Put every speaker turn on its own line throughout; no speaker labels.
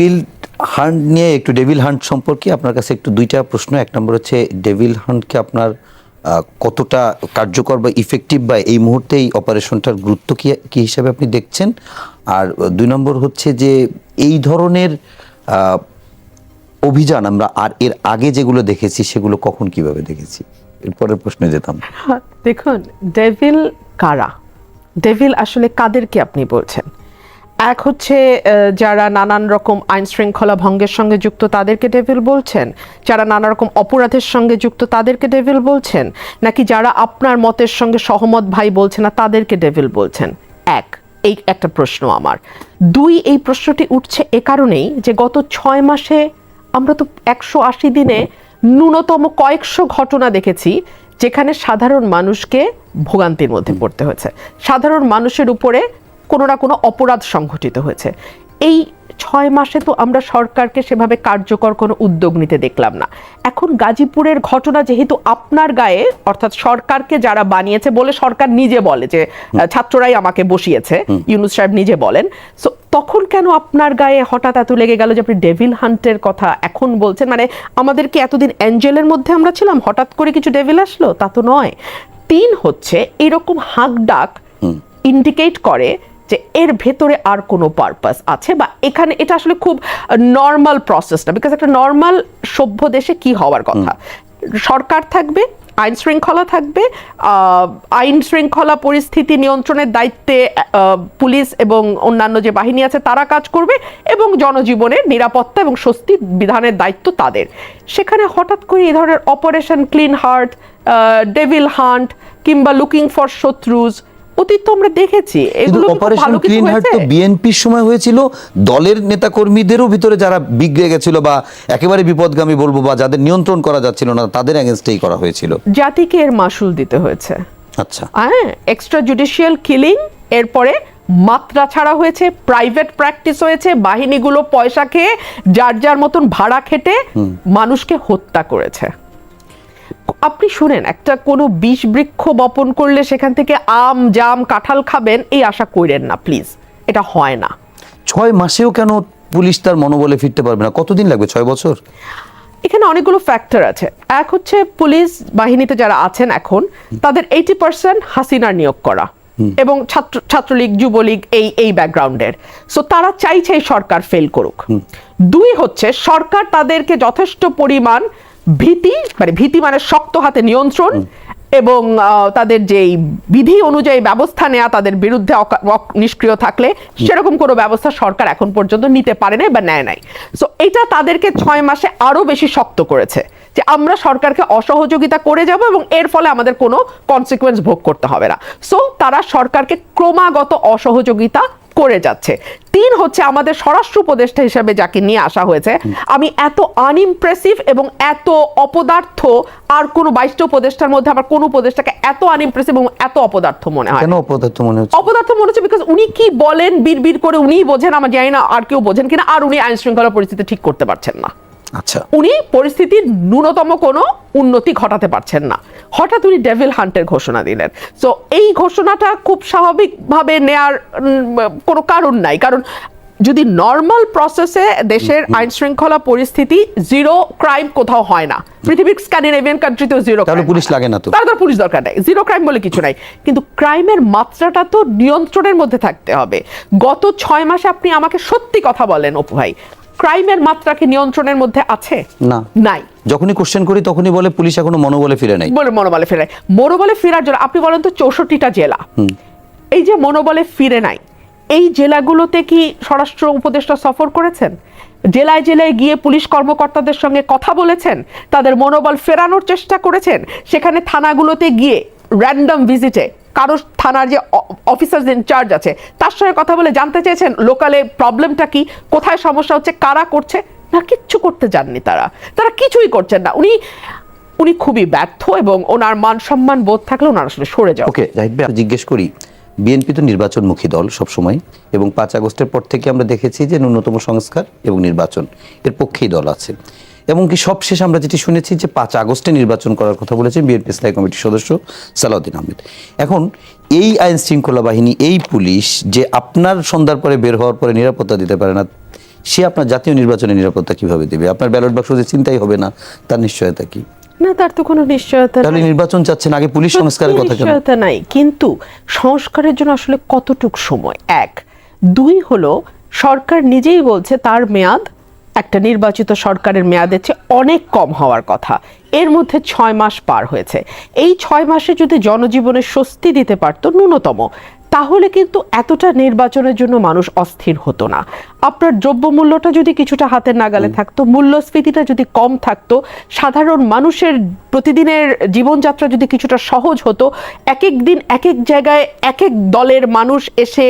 Devil hunt নিয়ে একটু devil hunt সম্পর্কে আপনার কাছে একটু দুইটা প্রশ্ন। এক নম্বর হচ্ছে, ডেভিল হান্টকে আপনার কতটা কার্যকর বা ইফেক্টিভ বা এই মুহূর্তে এই অপারেশনটার গুরুত্ব কি কি হিসাবে আপনি দেখছেন? আর দুই নম্বর হচ্ছে যে, এই ধরনের অভিযান আমরা আর এর আগে যেগুলো দেখেছি, সেগুলো কখন কীভাবে দেখেছি? এরপরের প্রশ্নে যেতাম।
দেখুন, ডেভিল কারা? ডেভিল আসলে কাদেরকে আপনি বলছেন? এক হচ্ছে যারা নানান রকম আইন শৃঙ্খলা ভঙ্গের সঙ্গে যুক্ত তাদেরকে ডেভিল বলছেন, যারা নানা রকম অপরাধের সঙ্গে যুক্ত তাদেরকে ডেভিল বলছেন, নাকি যারা আপনার মতের সঙ্গে সহমত ভাই বলছে না তাদেরকে ডেভিল বলছেন? এক, এই একটা প্রশ্ন আমার। দুই, এই প্রশ্নটি উঠছে এ কারণেই যে গত ছয় মাসে আমরা তো একশো আশি দিনে ন্যূনতম কয়েকশো ঘটনা দেখেছি, যেখানে সাধারণ মানুষকে ভোগান্তির মধ্যে পড়তে হয়েছে। সাধারণ মানুষের উপরে কোনো না কোনো অপরাধ সংঘটিত হয়েছে। এই ছয় মাসে তো আমরা সরকারকে সেভাবে কার্যকর কোনো উদ্যোগ নিতে দেখলাম না। এখন গাজীপুরের ঘটনা যেহেতু আপনার গায়ে অর্থাৎ সরকারকে যারা বানিয়েছে বলে সরকার নিজে বলে যে ছাত্ররাই আমাকে বসিয়েছে ইউনুস সাহেব নিজে বলেন। সো তখন কেন আপনার গায়ে হঠাৎ এত লেগে গেল যে আপনি ডেভিল হান্টের কথা এখন বলছেন? মানে আমাদের কি এতদিন অ্যাঞ্জেলের মধ্যে আমরা ছিলাম? হঠাৎ করে কিছু ডেভিল আসলো? তা তো নয়। তিন হচ্ছে এরকম হাঁক ডাক ইন্ডিকেট করে যে এর ভেতরে আর কোনো পারপাস আছে বা এখানে এটা আসলে খুব নর্মাল প্রসেস না বিকজ একটা নর্মাল সভ্য দেশে কি হওয়ার কথা? সরকার থাকবে আইন শৃঙ্খলা থাকবে আইন শৃঙ্খলা পরিস্থিতি নিয়ন্ত্রণের দায়িত্বে পুলিশ এবং অন্যান্য যে বাহিনী আছে তারা কাজ করবে এবং জনজীবনের নিরাপত্তা এবং স্বস্তি বিধানের দায়িত্ব তাদের। সেখানে হঠাৎ করে এই ধরনের operation clean heart devil hunt কিংবা লুকিং ফর শত্রুজ অতীত তো আমরা দেখেছি। এগুলো
অপারেশন ক্লিন হার্ট তো বিএনপির সময় হয়েছিল দলের নেতাকর্মীদেরও ভিতরে যারা বিগড়ে গেছিল বা একেবারে বিপদগামী বলব বা যাদের নিয়ন্ত্রণ করা যাচ্ছিল না তাদের অ্যাগেনস্টেই করা হয়েছিল।
জাতিকে এর মাসুল দিতে হয়েছে।
আচ্ছা।
হ্যাঁ এক্সট্রা জুডিশিয়াল কিলিং এরপরে মাত্রা ছাড়া হয়েছে প্রাইভেট প্র্যাকটিস হয়েছে বাহিনীগুলো পয়সা খেয়ে যার যার মতন ভাড়া খেটে মানুষকে হত্যা করেছে। আপনি শুনেন একটা কোনো বিষ বৃক্ষ বপন করলে সেখান থেকে আম জাম কাঁঠাল খাবেন এই আশা করেন না প্লিজ। এটা হয় না।
ছয় মাসেও কেন পুলিশ তার মনোবলে ফিরতে পারবে না? কতদিন লাগবে? ছয় বছর?
এখানে অনেকগুলো ফ্যাক্টর আছে। এক হচ্ছে পুলিশ বাহিনীতে যারা আছেন এখন তাদের এইটি পার্সেন্ট হাসিনার নিয়োগ করা। এবং ছাত্র ছাত্রলীগ যুবলীগ এই এই ব্যাকগ্রাউন্ডের। সো তারা চাইছে সরকার ফেল করুক। দুই হচ্ছে সরকার তাদেরকে যথেষ্ট পরিমাণ ভীতি মানে ভীতি মানে শক্ত হাতে নিয়ন্ত্রণ এবং তাদের যেই বিধি অনুযায়ী ব্যবস্থা নেওয়া তাদের বিরুদ্ধে নিষ্ক্রিয় থাকলে সেরকম কোনো ব্যবস্থা সরকার এখন পর্যন্ত নিতে পারে নাই বা নেয় নাই। সো এটা তাদেরকে ছয় মাসে আরও বেশি শক্ত করেছে যে আমরা সরকারকে অসহযোগিতা করে যাব এবং এর ফলে আমাদের কোনো কনসিকুয়েন্স ভোগ করতে হবে না। সো তারা সরকারকে ক্রমাগত অসহযোগিতা করে যাচ্ছে। তিন হচ্ছে আমাদের স্বরাষ্ট্র উপদেষ্টা হিসেবে যাকে নিয়ে আসা হয়েছে আমি এত আনইমপ্রেসিভ এবং এত অপদার্থ আর কোন বাইশটা উপদেষ্টার মধ্যে আমার কোন উপদেষ্টাকে এত আনইমপ্রেসিভ এবং এত অপদার্থ মনে হয়।
কেন অপদার্থ মনে হচ্ছে?
অপদার্থ মনে হচ্ছে বিকজ উনি কি বলেন বীর করে উনিই বোঝেন আমার জানি না আর কেউ বোঝেন কিনা আর উনি আইন শৃঙ্খলা পরিস্থিতি ঠিক করতে পারছেন না।
আচ্ছা।
উনি পরিস্থিতির ন্যূনতম কোনো উন্নতি ঘটাতে পারছেন না। হঠাৎ উনি ডেভিল হান্টের ঘোষণা দিলেন। সো এই ঘোষণাটা খুব স্বাভাবিকভাবে নেয়ার কোনো কারণ নাই। কারণ যদি নর্মাল প্রসেসে দেশের আইন শৃঙ্খলা পরিস্থিতি জিরো ক্রাইম কোথাও হয় না। পৃথিবীর স্ক্যান্ডিনেভিয়ান কান্ট্রিতেও জিরো
তাহলে পুলিশ লাগে না তো।
তার পুলিশ দরকার নেই। জিরো ক্রাইম বলে কিছু নাই। কিন্তু ক্রাইমের মাত্রাটা তো নিয়ন্ত্রণের মধ্যে থাকতে হবে। গত ছয় মাসে আপনি আমাকে সত্যি কথা বলেন অপু ভাই। ক্রাইমের মাত্রা কি নিয়ন্ত্রণের মধ্যে আছে?
না।
নাই।
যখনই কোশ্চেন করি তখনই বলে পুলিশ এখনও মনোবলে ফিরে নাই।
বলে মনোবলে ফেরায় মনোবলে ফেরার জন্য আপনি বলেন তো চৌষট্টিটা জেলা। এই যে মনোবলে ফিরে নাই এই জেলাগুলোতে কি স্বরাষ্ট্র উপদেষ্টা সফর করেছেন? জেলায় জেলায় গিয়ে পুলিশ কর্মকর্তাদের সঙ্গে কথা বলেছেন তাদের মনোবল ফেরানোর চেষ্টা করেছেন সেখানে থানাগুলোতে গিয়ে র্যান্ডম ভিজিটে কারও থানার যে অফিসার ইনচার্জ আছে, তার সঙ্গে কথা বলে জানতে চেয়েছেন, লোকালে প্রবলেমটা কি, কোথায় সমস্যা হচ্ছে, কারা করছে? না, কিচ্ছু করতে যাননি তারা। তারা কিছুই করছেন না। উনি উনি খুবই ব্যর্থ এবং ওনার মান সম্মান বোধ থাকলে ওনার আসলে সরে যাও
ওকে জিজ্ঞেস করি, বিএনপি তো নির্বাচনমুখী দল সবসময় এবং পাঁচ আগস্টের পর থেকে আমরা দেখেছি যে ন্যূনতম সংস্কার এবং নির্বাচন এর পক্ষেই দল আছে। এবং কি সবশেষ আমরা যেটি শুনেছি যে পাঁচ আগস্টে নির্বাচন করার কথা বলেছেন বিএনপি স্থায়ী কমিটির সদস্য সালাউদ্দিন আহমেদ। এখন এই আইন শৃঙ্খলা বাহিনী এই পুলিশ যে আপনার সন্ধ্যার পরে বের হওয়ার পরে নিরাপত্তা দিতে পারে না সে আপনার জাতীয় নির্বাচনের নিরাপত্তা কীভাবে দেবে? আপনার ব্যালট বাক্স যে চিন্তাই হবে না তার নিশ্চয়তা কি?
না তার তো কোনো নিশ্চয়তা
তাহলে নির্বাচন চাচ্ছেন আগে পুলিশ সংস্কারের কথা
নিশ্চয়তা নাই। কিন্তু সংস্কারের জন্য আসলে কতটুক সময়? এক। দুই হলো সরকার নিজেই বলছে তার মেয়াদ একটা নির্বাচিত সরকারের মেয়াদের চেয়ে অনেক কম হওয়ার কথা। এর মধ্যে ছয় মাস পার হয়েছে। এই ছয় মাসে যদি জনজীবনে স্বস্তি দিতে পারতো ন্যূনতম তাহলে কিন্তু এতটা নির্বাচনের জন্য মানুষ অস্থির হতো না। আপনার দ্রব্যমূল্যটা যদি কিছুটা হাতের নাগালে থাকতো মূল্যস্ফীতিটা যদি কম থাকতো সাধারণ মানুষের প্রতিদিনের জীবনযাত্রা যদি কিছুটা সহজ হতো এক এক দিন এক এক জায়গায় এক এক দলের মানুষ এসে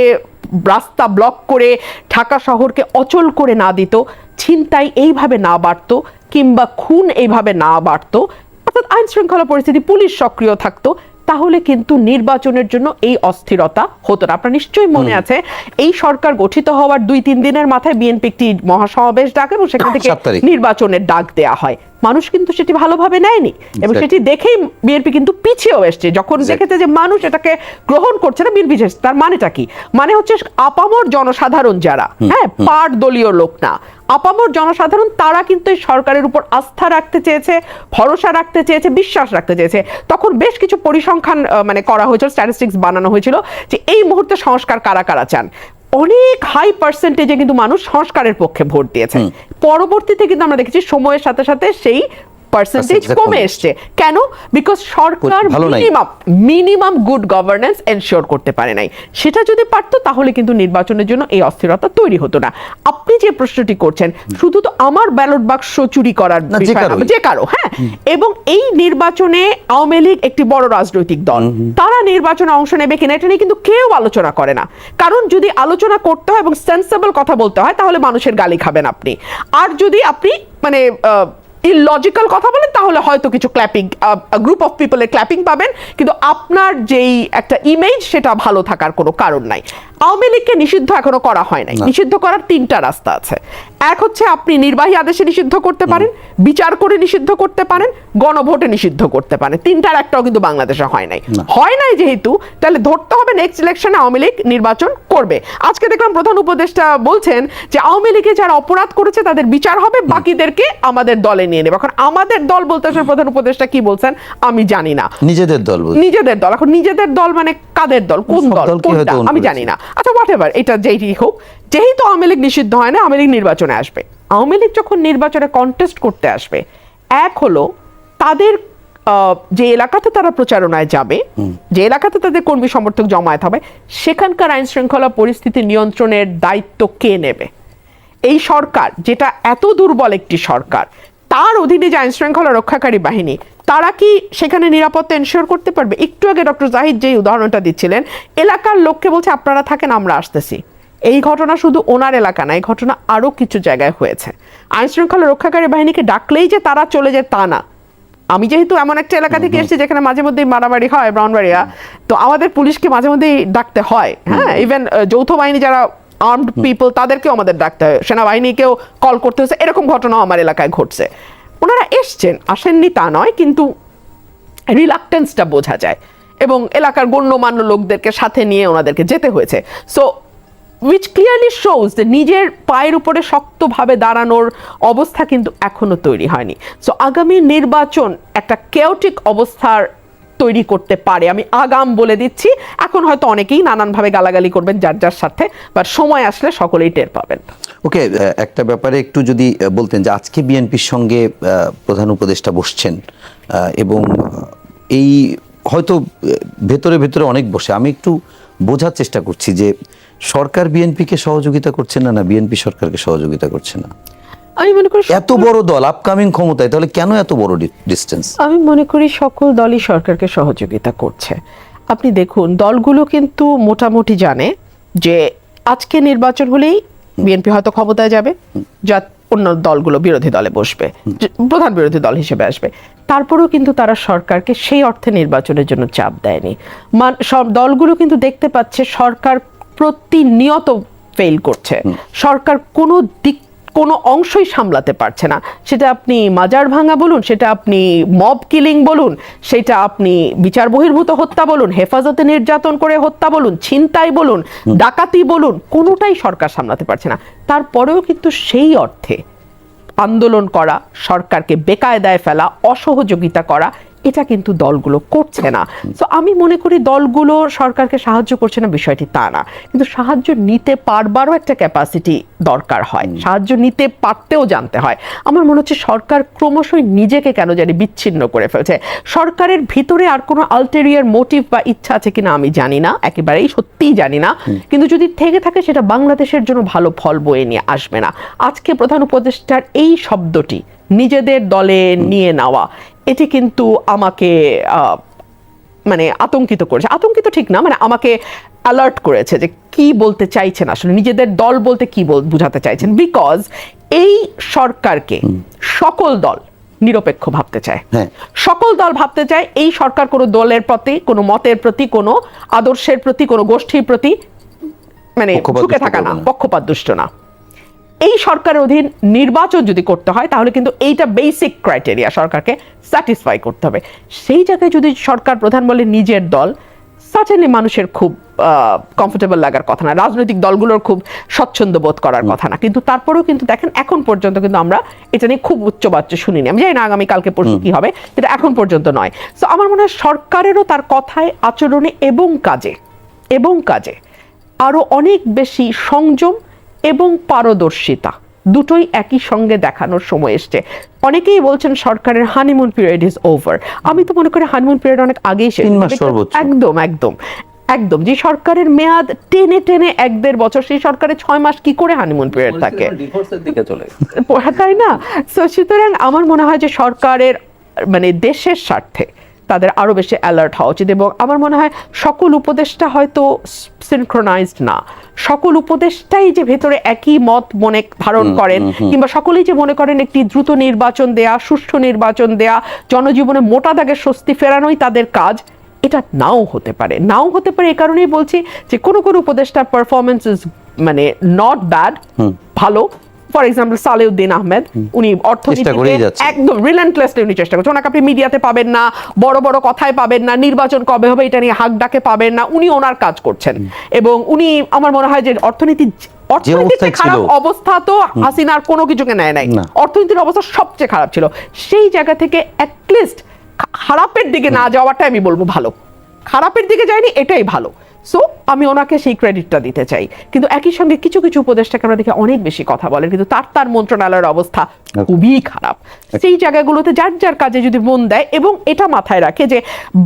রাস্তা ব্লক করে ঢাকা শহরকে অচল করে না দিত ছিনতাই এইভাবে না বাড়তো কিংবা খুন এইভাবে না বাড়তো অর্থাৎ আইন শৃঙ্খলা পরিস্থিতি পুলিশ সক্রিয় থাকতো তাহলে কিন্তু নির্বাচনের জন্য এই অস্থিরতা হতো না। আপনার নিশ্চয়ই মনে আছে এই সরকার গঠিত হওয়ার দুই তিন দিনের মাথায় বিএনপি একটি মহাসমাবেশ ডাকে এবং সেখান থেকে নির্বাচনের ডাক দেয়া হয়। মানুষ কিন্তু সেটি ভালোভাবে নেয়নি। এবং সেটি দেখেই বিএনপি কিন্তু পিছিয়েও এসছে। যখন দেখেছে যে মানুষ এটাকে গ্রহণ করছে না বিএনপি তার মানেটা কি? মানে হচ্ছে আপামর জনসাধারণ যারা হ্যাঁ পার দলীয় লোক না আপামর জনসাধারণ তারা কিন্তু এই সরকারের উপর আস্থা রাখতে চেয়েছে ভরসা রাখতে চেয়েছে বিশ্বাস রাখতে চেয়েছে। তখন বেশ কিছু পরিসংখ্যান মানে করা হয়েছিল স্ট্যাটিস্টিক্স বানানো হয়েছিল যে এই মুহূর্তে সংস্কার কারা কারা চান? অনেক হাই পার্সেন্টেজে কিন্তু মানুষ সংস্কারের পক্ষে ভোট দিয়েছে। পরবর্তীতে কিন্তু আমরা দেখেছি সময়ের সাথে সাথে সেই পার্সেন্টেজ কমে এসছে কেন? Because Sarkar minimum minimum good governance ensure করতে পারে নাই। সেটা যদি পারতো তাহলে কিন্তু নির্বাচনের জন্য এই অস্থিরতা তৈরি হতো না। আপনি যে প্রশ্নটি করছেন শুধু তো আমার ব্যালট বাক্স চুরি করার।
যে
কারও হ্যাঁ? এবং এই নির্বাচনে আওয়ামী লীগ একটি বড় রাজনৈতিক দল। তারা নির্বাচনে অংশ নেবে কিনা এটা নিয়ে কিন্তু কেউ আলোচনা করে না। কারণ যদি আলোচনা করতে হয় এবং সেন্সেবল কথা বলতে হয় তাহলে মানুষের গালি খাবেন আপনি। আর যদি আপনি মানে ইলজিক্যাল কথা বলেন তাহলে হয়তো কিছু ক্ল্যাপিং গ্রুপ অফ পিপলের ক্ল্যাপিং পাবেন। কিন্তু আপনার যেই একটা ইমেজ সেটা ভালো থাকার কোনো কারণ নাই। আওয়ামী লীগকে নিষিদ্ধ এখনও করা হয় নাই। নিষিদ্ধ করার তিনটা রাস্তা আছে। এক হচ্ছে আপনি নির্বাহী আদেশে নিষিদ্ধ করতে পারেন বিচার করে নিষিদ্ধ করতে পারেন গণভোটে নিষিদ্ধ করতে পারেন। তিনটার একটাও কিন্তু বাংলাদেশে হয় নাই। হয় নাই যেহেতু তাহলে ধরতে হবে নেক্সট ইলেকশনে আওয়ামী লীগ নির্বাচন করবে। আজকে দেখলাম প্রধান উপদেষ্টা বলছেন যে আওয়ামী লীগে যারা অপরাধ করেছে তাদের বিচার হবে বাকিদেরকে আমাদের দলে নিয়ে নেবে। এখন আমাদের দল বলতে আসলে প্রধান উপদেষ্টা কি বলছেন আমি জানি না।
নিজেদের দল
নিজেদের দল। এখন নিজেদের দল মানে কাদের দল? কোন দল? কোনটা? আমি। জানি না। আচ্ছা হোয়াট এভার এটা যেই হোক। যেহেতু আওয়ামী লীগ নিষিদ্ধ হয় না আওয়ামী লীগ নির্বাচনে আসবে। আওয়ামী লীগ যখন নির্বাচনে কন্টেস্ট করতে আসবে এক হলো তাদের আহ, যে এলাকাতে তারা প্রচারণায় যাবে যে এলাকাতে তাদের কর্মী সমর্থক জমায়েত হবে সেখানকার আইন শৃঙ্খলা পরিস্থিতি নিয়ন্ত্রণের দায়িত্ব কে নেবে? এই সরকার যেটা এত দুর্বল একটি সরকার তার অধীনে যে আইন শৃঙ্খলা রক্ষাকারী বাহিনী তারা কি সেখানে নিরাপত্তা এনশিওর করতে পারবে? একটু আগে ডক্টর জাহিদ যে উদাহরণটা দিচ্ছিলেন এলাকার লোককে বলছে আপনারা থাকেন আমরা আসতেছি। এই ঘটনা শুধু ওনার এলাকা না এই ঘটনা আরও কিছু জায়গায় হয়েছে। আইন শৃঙ্খলা রক্ষাকারী বাহিনীকে ডাকলেই যে তারা চলে যায় তা না। আমি যেহেতু এমন একটা এলাকা থেকে এসেছি যেখানে মাঝে মধ্যেই মারামারি হয় ব্রাউনবাড়িয়া তো আমাদের পুলিশকে মাঝে মধ্যেই ডাকতে হয় হ্যাঁ? ইভেন যৌথ বাহিনী যারা আর্মড পিপল তাদেরকেও আমাদের ডাকতে হয়। সেনাবাহিনীকেও কল করতে হচ্ছে এরকম ঘটনাও আমার এলাকায় ঘটছে। ওনারা এসছেন আসেননি তা নয় কিন্তু রিলাক্টেন্সটা বোঝা যায়। এবং এলাকার গণ্যমান্য লোকদেরকে সাথে নিয়ে ওনাদেরকে যেতে হয়েছে। সো উইচ ক্লিয়ারলি শোজ যে নিজের পায়ের উপরে শক্তভাবে দাঁড়ানোর অবস্থা কিন্তু এখনও তৈরি হয়নি। সো আগামী নির্বাচন একটা কেওটিক অবস্থার তৈরি করতে পারে। আমি আগাম বলে দিচ্ছি, এখন হয়তো অনেকেই নানানভাবে গালাগালি করবেন যার যার সাথে বাট সময় আসলে সকলেই টের পাবেন।
ওকে একটা ব্যাপারে একটু যদি বলতেন যে আজকে বিএনপির সঙ্গে প্রধান উপদেষ্টা বসছেন এবং এই হয়তো ভেতরে ভেতরে অনেক বসে। আমি একটু বোঝার চেষ্টা করছি যে সরকার বিএনপিকে সহযোগিতা করছে না না বিএনপি সরকারকে সহযোগিতা করছে না?
আমি মনে করি
এত বড় দল আপকামিং ক্ষমতায় তাহলে কেন এত বড় ডিস্টেন্স
আমি মনে করি সকল দলই সরকারকে সহযোগিতা করছে। আপনি দেখুন দলগুলো কিন্তু মোটামুটি জানে যে আজকে নির্বাচন হলেই বিএনপি হয়তো ক্ষমতায় যাবে যা অন্য দলগুলো বিরোধী দলে বসবে প্রধান বিরোধী দল হিসেবে আসবে। তারপরেও কিন্তু তারা সরকারকে সেই অর্থে নির্বাচনের জন্য চাপ দেয়নি। মান সব দলগুলো কিন্তু দেখতে পাচ্ছে সরকার প্রতিনিয়ত ফেল করছে। সরকার কোনো দিক কোনো অংশই সামলাতে পারছে না। সেটা আপনি মাজার ভাঙা বলুন সেটা আপনি মব কিলিং বলুন সেটা আপনি বিচার বহির্ভূত হত্যা বলুন হেফাজতে নির্যাতন করে হত্যা বলুন ছিনতাই বলুন ডাকাতি বলুন কোনোটাই সরকার সামলাতে পারছে না। তারপরেও কিন্তু সেই অর্থে আন্দোলন করা সরকারকে বেকায়দায় ফেলা অসহযোগিতা করা এটা কিন্তু দলগুলো করছে না। তো আমি মনে করি দলগুলো সরকারকে সাহায্য করছে না বিষয়টি তা না। কিন্তু সাহায্য নিতে পারবারও একটা ক্যাপাসিটি দরকার হয়। সাহায্য নিতে পারতেও জানতে হয়। আমার মনে হচ্ছে সরকার ক্রমশই নিজেকে কেন জানি বিচ্ছিন্ন করে ফেলছে। সরকারের ভিতরে আর কোনো আলটেরিয়ার মোটিভ বা ইচ্ছা আছে কিনা আমি জানি না একেবারেই সত্যিই জানি না। কিন্তু যদি থেকে থাকে সেটা বাংলাদেশের জন্য ভালো ফল বয়ে নিয়ে আসবে না। আজকে প্রধান উপদেষ্টার এই শব্দটি নিজেদের দলে নিয়ে নেওয়া এটি কিন্তু আমাকে মানে আতঙ্কিত করেছে। আতঙ্কিত ঠিক না মানে আমাকে অ্যালার্ট করেছে যে কি বলতে চাইছেন আসলে নিজেদের দল বলতে কি বুঝাতে চাইছেন। বিকজ এই সরকারকে সকল দল নিরপেক্ষ ভাবতে চায়।
হ্যাঁ।
সকল দল ভাবতে চায় এই সরকার কোনো দলের প্রতি কোনো মতের প্রতি কোনো আদর্শের প্রতি কোনো গোষ্ঠীর প্রতি মানে ঝুঁকে থাকা না। পক্ষপাত দুষ্ট না। এই সরকারের অধীন নির্বাচন যদি করতে হয় তাহলে কিন্তু এইটা বেসিক ক্রাইটেরিয়া সরকারকে স্যাটিসফাই করতে হবে। সেই জায়গায় যদি সরকার প্রধান বলে নিজের দল সার্টেনলি মানুষের খুব কমফোর্টেবল লাগার কথা না। রাজনৈতিক দলগুলোর খুব স্বচ্ছন্দ বোধ করার কথা না। কিন্তু তারপরেও কিন্তু দেখেন এখন পর্যন্ত কিন্তু আমরা এটা নিয়ে খুব উচ্চবাচ্য শুনিনি। আমি জানি না আগামী কালকে পরশু কি হবে কিন্তু এখন পর্যন্ত নয়। তো আমার মনে হয় সরকারেরও তার কথায় আচরণে এবং কাজে এবং কাজে আরও অনেক বেশি সংযম এবং পারদর্শিতা। দুটোই একই সঙ্গে দেখানোর সময় এসছে। অনেকেই বলছেন সরকারের হানিমুন পিরিয়ড ইজ ওভার আমি তো মনে করি হানিমুন পিরিয়ড অনেক আগেই শেষ। একদম একদম একদম। যে সরকারের মেয়াদ টেনে টেনে এক দেড় বছর সেই সরকারের ছয় মাস কি করে হানিমুন পিরিয়ড থাকে। পড়া তাই না? সো সুতরাং আমার মনে হয় যে সরকারের মানে দেশের স্বার্থে তাদের আরও বেশি অ্যালার্ট হওয়া উচিত এবং আমার মনে হয় সকল উপদেষ্টা হয়তো সিনক্রোনাইজড না। সকল উপদেষ্টাই যে ভেতরে একই মত মনে ধারণ করেন কিংবা সকলেই যে মনে করেন একটি দ্রুত নির্বাচন দেয়া সুষ্ঠু নির্বাচন দেয়া জনজীবনে মোটা দাগের স্বস্তি ফেরানোই তাদের কাজ এটা নাও হতে পারে। নাও হতে পারে এ কারণেই বলছি যে কোনো কোনো উপদেষ্টার পারফরমেন্স ইজ মানে নট ব্যাড ভালো ফর এক্সাম্পল সালেউদ্দিন আহমেদ উনি অর্থনীতিতে একদম রিল্যান্টলেসলি উনি চেষ্টা করছেন ওনাকে আপনি মিডিয়াতে পাবেন না বড় বড় কথায় পাবেন না নির্বাচন কবে হবে এটা নিয়ে হাক ডাকে পাবেন না উনি ওনার কাজ করছেন। এবং উনি আমার মনে হয় যে অর্থনীতি অর্থনীতিতে খারাপ অবস্থা তো হাসিনার কোনো কিছুকে নেয় নাই। অর্থনীতির অবস্থা সবচেয়ে খারাপ ছিল। সেই জায়গা থেকে অ্যাটলিস্ট খারাপের দিকে না যাওয়াটাই আমি বলব ভালো। খারাপের দিকে যায়নি এটাই ভালো। সো আমি ওনাকে সেই ক্রেডিটটা দিতে চাই। কিন্তু একই সঙ্গে কিছু কিছু উপদেষ্টাকে আমরা দেখে অনেক বেশি কথা বলেন কিন্তু তার তার মন্ত্রণালয়ের অবস্থা খুবই খারাপ। সেই জায়গাগুলোতে যার যার কাজে যদি মন দেয় এবং এটা মাথায় রাখে যে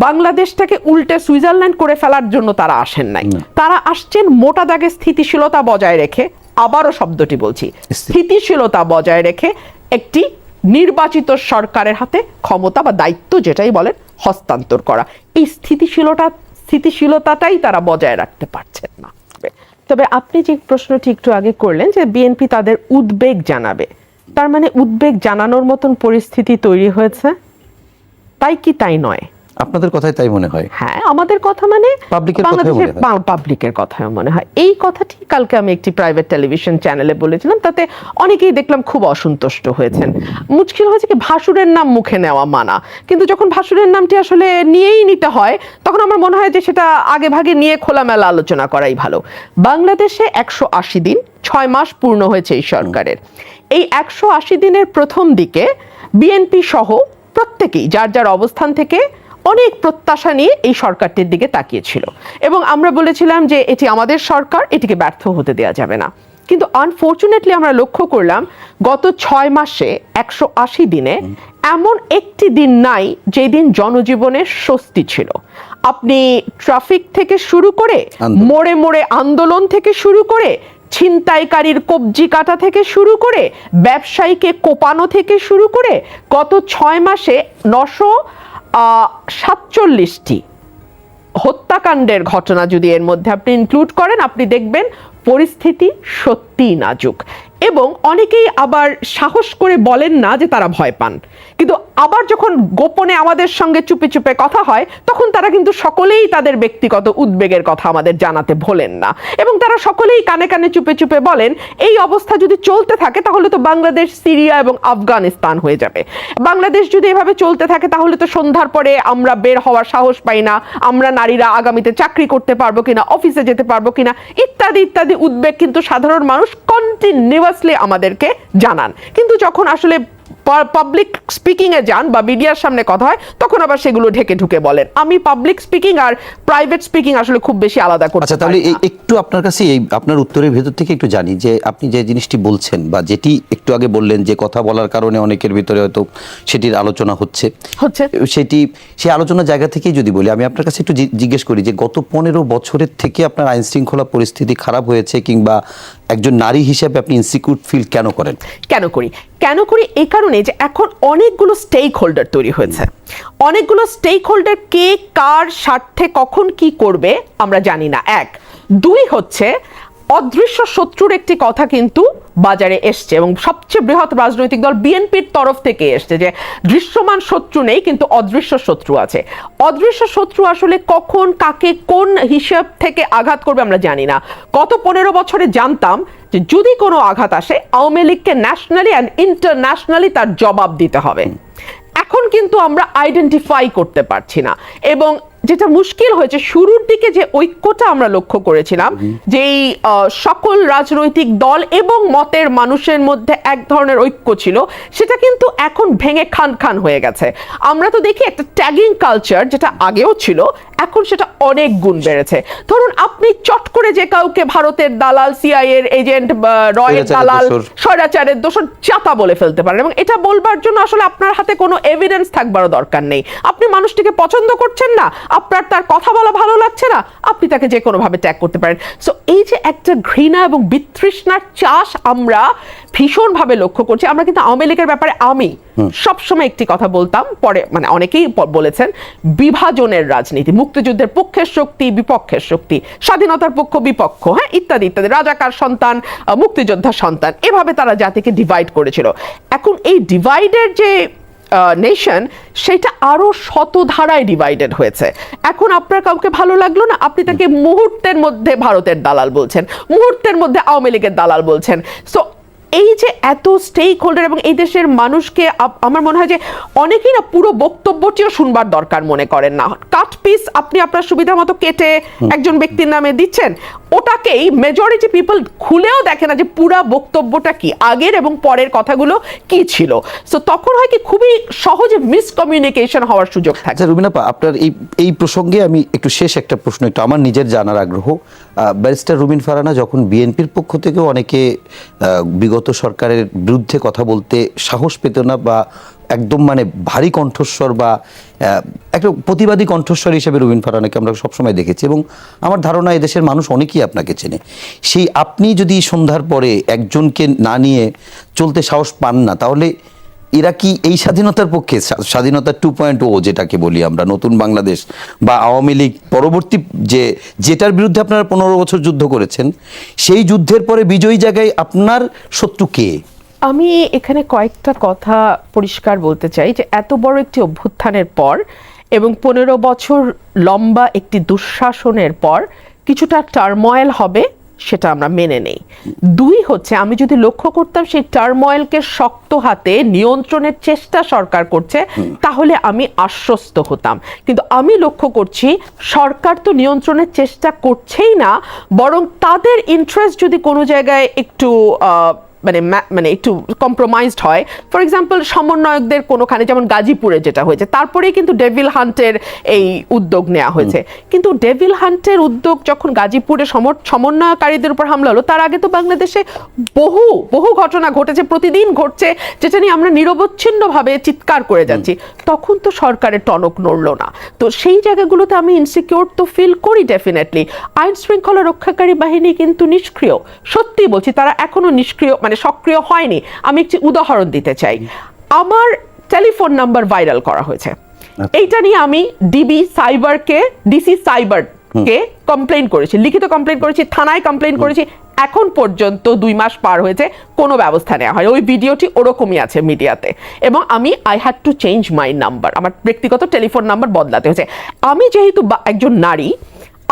বাংলাদেশটাকে উল্টে সুইজারল্যান্ড করে ফেলার জন্য তারা আসেন নাই। তারা আসছেন মোটা দাগে স্থিতিশীলতা বজায় রেখে আবারও শব্দটি বলছি স্থিতিশীলতা বজায় রেখে একটি নির্বাচিত সরকারের হাতে ক্ষমতা বা দায়িত্ব যেটাই বলেন হস্তান্তর করা। এই স্থিতিশীলতা স্থিতিশীলতাটাই তারা বজায় রাখতে পারছেন না। তবে আপনি যে প্রশ্নটি একটু আগে করলেন যে বিএনপি তাদের উদ্বেগ জানাবে, তার মানে উদ্বেগ জানানোর মতন পরিস্থিতি তৈরি হয়েছে? তাই কি তাই নয়?
আপনাদের কথাই তাই মনে হয়?
হ্যাঁ আমাদের কথা মানে
কথাই
বাংলাদেশের পাবলিকের কথাও মনে হয়। এই কথাটি কালকে আমি একটি প্রাইভেট টেলিভিশন চ্যানেলে বলেছিলাম তাতে অনেকেই দেখলাম খুব অসন্তুষ্ট হয়েছেন। মুশকিল হয়েছে কি ভাসুরের নাম মুখে নেওয়া মানা। কিন্তু যখন ভাসুরের নামটি আসলে নিয়েই নিতে হয় তখন আমার মনে হয় যে সেটা আগে ভাগে নিয়ে খোলামেলা আলোচনা করাই ভালো। বাংলাদেশে একশো আশি দিন ছয় মাস পূর্ণ হয়েছে এই সরকারের। এই একশো আশি দিনের প্রথম দিকে বিএনপি সহ প্রত্যেকেই যার যার অবস্থান থেকে অনেক প্রত্যাশা নিয়ে এই সরকারটির দিকে তাকিয়েছিল। এবং আমরা বলেছিলাম যে এটি আমাদের সরকার এটিকে ব্যর্থ হতে দেওয়া যাবে না। কিন্তু আনফর্চুনেটলি আমরা লক্ষ্য করলাম গত ছয় মাসে একশো আশি দিনে এমন একটি দিন নাই যেদিন জনজীবনে স্বস্তি ছিল। আপনি ট্রাফিক থেকে শুরু করে মোড়ে মোড়ে আন্দোলন থেকে শুরু করে ছিনতাইকারীর কবজি কাটা থেকে শুরু করে ব্যবসায়ীকে কোপানো থেকে শুরু করে গত ছয় মাসে নশো সাতচল্লিশটি হত্যাকাণ্ডের ঘটনা যদি এর মধ্যে আপনি ইনক্লুড করেন আপনি দেখবেন পরিস্থিতি সত্যিই নাজুক। এবং অনেকেই আবার সাহস করে বলেন না যে তারা ভয় পান। কিন্তু আবার যখন গোপনে আমাদের সঙ্গে চুপে চুপে কথা হয়, তখন তারা কিন্তু সকলেই তাদের ব্যক্তিগত উদ্বেগের কথা আমাদের জানাতে ভোলেন না। এবং তারা সকলেই কানে কানে চুপে চুপে বলেন, এই অবস্থা যদি চলতে থাকে, তাহলে তো বাংলাদেশ, সিরিয়া এবং আফগানিস্তান হয়ে যাবে। বাংলাদেশ যদি এভাবে চলতে থাকে, তাহলে তো সন্ধ্যার পরে আমরা বের হওয়ার সাহস পাই না। আমরা নারীরা আগামীতে চাকরি করতে পারব কিনা, অফিসে যেতে পারব কিনা। ইত্যাদি ইত্যাদি উদ্বেগ কিন্তু সাধারণ মানুষ কন্টিনিউয়াসলি আমাদেরকে জানান। কিন্তু যখন আসলে পাবলিক স্পিকিং এ যান বা মিডিয়ার সামনে কথা হয় তখন আবার সেগুলো ঢেকে ঢুকে বলেন। আমি পাবলিক স্পিকিং আর প্রাইভেট স্পিকিং আসলে খুব বেশি আলাদা করতে
আচ্ছা তাহলে। একটু আপনার কাছে এই আপনার উত্তরের ভেতর থেকে একটু জানি যে আপনি যে জিনিসটি বলছেন বা যেটি একটু আগে বললেন যে কথা বলার কারণে অনেকের ভিতরে হয়তো সেটির আলোচনা হচ্ছে।
হচ্ছে।
সেটি সেই আলোচনার জায়গা থেকেই যদি বলি আমি আপনার কাছে একটু জিজ্ঞেস করি যে গত পনেরো বছরের থেকে আপনার আইন শৃঙ্খলা পরিস্থিতি খারাপ হয়েছে কিংবা একজন নারী হিসেবে আপনি ইনসিকিউর ফিল কেন করেন?
কেন করি? কেন করি? এই কারণে যে এখন অনেকগুলো স্টেক হোল্ডার তৈরি হয়েছে। অনেকগুলো স্টেক হোল্ডার কে কার স্বার্থে কখন কি করবে আমরা জানি না। এক। দুই হচ্ছে অদৃশ্য শত্রুর একটি কথা কিন্তু বাজারে এসছে এবং সবচেয়ে বৃহৎ রাজনৈতিক দল বিএনপির তরফ থেকে এসছে যে দৃশ্যমান শত্রু নেই, কিন্তু অদৃশ্য শত্রু আছে। অদৃশ্য শত্রু আসলে কখন, কাকে, কোন হিসাব থেকে আঘাত করবে আমরা জানি না। গত পনেরো বছরে জানতাম যে যদি কোনো আঘাত আসে, আওয়ামী লীগকে ন্যাশনালি অ্যান্ড ইন্টারন্যাশনালি তার জবাব দিতে হবে। এখন কিন্তু আমরা আইডেন্টিফাই করতে পারছি না এবং যেটা মুশকিল হয়েছে শুরুর দিকে যে ঐক্যটা আমরা লক্ষ্য করেছিলাম যে এই আহ, সকল রাজনৈতিক দল এবং মতের মানুষের মধ্যে এক ধরনের ঐক্য ছিল সেটা কিন্তু এখন ভেঙে খান খান হয়ে গেছে। আমরা তো দেখি একটা ট্যাগিং কালচার যেটা আগেও ছিল এখন সেটা অনেক গুণ বেড়েছে। ধরুন আপনি চট করে যে কাউকে ভারতের দালাল সিআইএর এজেন্ট রয়ের দালাল স্বৈরাচারের দোষণ চাতা বলে ফেলতে পারেন এবং এটা বলবার জন্য আসলে আপনার হাতে কোনো এভিডেন্স থাকবারও দরকার নেই। আপনি মানুষটিকে পছন্দ করছেন না আপনার তার কথা বলা ভালো লাগছে না আপনি তাকে যে কোনোভাবে ট্যাগ করতে পারেন। সো এই যে একটা ঘৃণা এবং বিতৃষ্ণার চাষ আমরা ভীষণভাবে লক্ষ্য করছি। আমরা কিন্তু আওয়ামী লীগের ব্যাপারে আমি সবসময় একটি কথা বলতাম পরে মানে অনেকেই বলেছেন বিভাজনের রাজনীতি মুক্তিযুদ্ধের পক্ষের শক্তি, বিপক্ষের শক্তি, স্বাধীনতার পক্ষ, বিপক্ষ হ্যাঁ ইত্যাদি ইত্যাদি। রাজাকার সন্তান মুক্তিযোদ্ধা সন্তান, এভাবে তারা জাতিকে ডিভাইড করেছিল। এখন এই ডিভাইডের যে নেশন সেটা আরও শত ধারায় ডিভাইডেড হয়েছে। এখন আপনার কাউকে ভালো লাগল না? আপনি তাকে মুহূর্তের মধ্যে ভারতের দালাল বলছেন, মুহূর্তের মধ্যে আওয়ামী লীগের দালাল বলছেন। সো এই যে এত স্টেক হোল্ডার এবং এই দেশের মানুষকে আমার মনে হয় যে অনেকেই না পুরো বক্তব্যটিও শুনবার দরকার মনে করেন না। কাট পিস আপনি আপনার সুবিধা মতো কেটে একজন ব্যক্তির নামে দিচ্ছেন। ওটাকেই মেজরিটি পিপল খুলেও দেখে না যে পুরা বক্তব্যটা কি আগের এবং পরের কথাগুলো কি ছিল। সো তখন হয় কি খুবই সহজে মিসকমিউনিকেশন হওয়ার সুযোগ থাকে।
আচ্ছা রুবিনাপা আপনার এই এই প্রসঙ্গে আমি একটু শেষ একটা প্রশ্ন একটু আমার নিজের জানার আগ্রহ। ব্যারিস্টার রুবিন ফারানা যখন বিএনপির পক্ষ থেকেও অনেকে বিগত সরকারের বিরুদ্ধে কথা বলতে সাহস পেত না বা একদম মানে ভারী কণ্ঠস্বর বা একটা প্রতিবাদী কণ্ঠস্বর হিসেবে রুবিন ফারানাকে আমরা সবসময় দেখেছি এবং আমার ধারণা এদেশের মানুষ অনেকেই আপনাকে চেনে। সেই আপনি যদি সন্ধ্যার পরে একজনকে না নিয়ে চলতে সাহস পান না, তাহলে এরা কি এই স্বাধীনতার পক্ষে? স্বা- স্বাধীনতা টু পয়েন্ট ও যেটাকে বলি আমরা, নতুন বাংলাদেশ বা আওয়ামী লীগ পরবর্তী যে, যেটার বিরুদ্ধে আপনারা পনেরো বছর যুদ্ধ করেছেন, সেই যুদ্ধের পরে বিজয়ী জায়গায় আপনার শত্রু কে?
আমি এখানে কয়েকটা কথা পরিষ্কার বলতে চাই যে, এত বড় একটি অভ্যুত্থানের পর এবং পনেরো বছর লম্বা একটি দুঃশাসনের পর কিছুটা টার্ময়েল হবে সেটা আমরা মেনে নেই। দুই হচ্ছে আমি যদি লক্ষ্য করতাম সেই টার্ময়েলকে শক্ত হাতে নিয়ন্ত্রণের চেষ্টা সরকার করছে তাহলে আমি আশ্বস্ত হতাম। কিন্তু আমি লক্ষ্য করছি সরকার তো নিয়ন্ত্রণের চেষ্টা করছেই না বরং তাদের ইন্টারেস্ট যদি কোনো জায়গায় একটু আহ, মানে মানে একটু কম্প্রোমাইজড হয়। ফর এক্সাম্পল সমন্বয়কদের কোনোখানে যেমন গাজীপুরে যেটা হয়েছে তারপরেই কিন্তু ডেভিল হান্টের এই উদ্যোগ নেওয়া হয়েছে। কিন্তু ডেভিল হান্টের উদ্যোগ যখন গাজীপুরে সমন্বয়কারীদের উপর হামলা হলো তার আগে তো বাংলাদেশে বহু বহু ঘটনা ঘটেছে প্রতিদিন ঘটছে যেটা নিয়ে আমরা নিরবচ্ছিন্নভাবে চিৎকার করে যাচ্ছি। তখন তো সরকারের টনক নড়লো না। তো সেই জায়গাগুলোতে আমি ইনসিকিউর তো ফিল করি ডেফিনেটলি আইন শৃঙ্খলা রক্ষাকারী বাহিনী কিন্তু নিষ্ক্রিয়। সত্যি বলছি তারা এখনও নিষ্ক্রিয় মানে সক্রিয় হয়নি। আমি একটি উদাহরণ দিতে চাই। আমার টেলিফোন নাম্বার ভাইরাল করা হয়েছে। এইটা নিয়ে আমি ডিবি সাইবারকে ডিসি সাইবার কে কমপ্লেন করেছি। লিখিত কমপ্লেন করেছি থানায় কমপ্লেন করেছি। এখন পর্যন্ত দুই মাস পার হয়েছে কোনো ব্যবস্থা নেওয়া হয় ওই ভিডিওটি ওরকমই আছে মিডিয়াতে। এবং আমি I had to change my number আমার ব্যক্তিগত টেলিফোন নাম্বার বদলাতে হয়েছে। আমি যেহেতু একজন নারী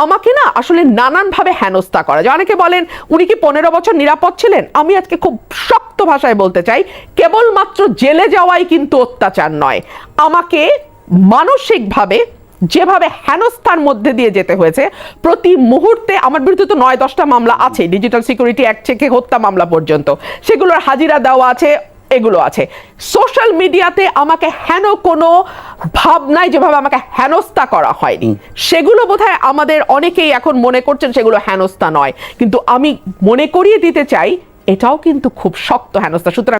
আমাকে না আসলে নানানভাবে হেনস্থা করা যায়। অনেকে বলেন, উনি কি পনেরো বছর নিরাপদ ছিলেন? আমি আজকে খুব শক্ত ভাষায় বলতে চাই, কেবলমাত্র জেলে যাওয়াই কিন্তু অত্যাচার নয়। আমাকে মানসিকভাবে যেভাবে হেনস্থার মধ্যে দিয়ে যেতে হয়েছে, প্রতি মুহূর্তে আমার বিরুদ্ধে তো নয়, দশটা মামলা আছে, ডিজিটাল সিকিউরিটি অ্যাক্ট থেকে হত্যা মামলা পর্যন্ত। সেগুলোর হাজিরা দেওয়া আছে এগুলো আছে। সোশ্যাল মিডিয়াতে আমাকে হেন কোনো ভাবনায় যেভাবে আমাকে হেনস্থা করা হয়নি। সেগুলো বোধহয় আমাদের অনেকেই এখন মনে করছেন সেগুলো হেনস্থা নয়। কিন্তু আমি মনে করিয়ে দিতে চাই এটাও কিন্তু খুব শক্ত হেনস্থা। সুতরাং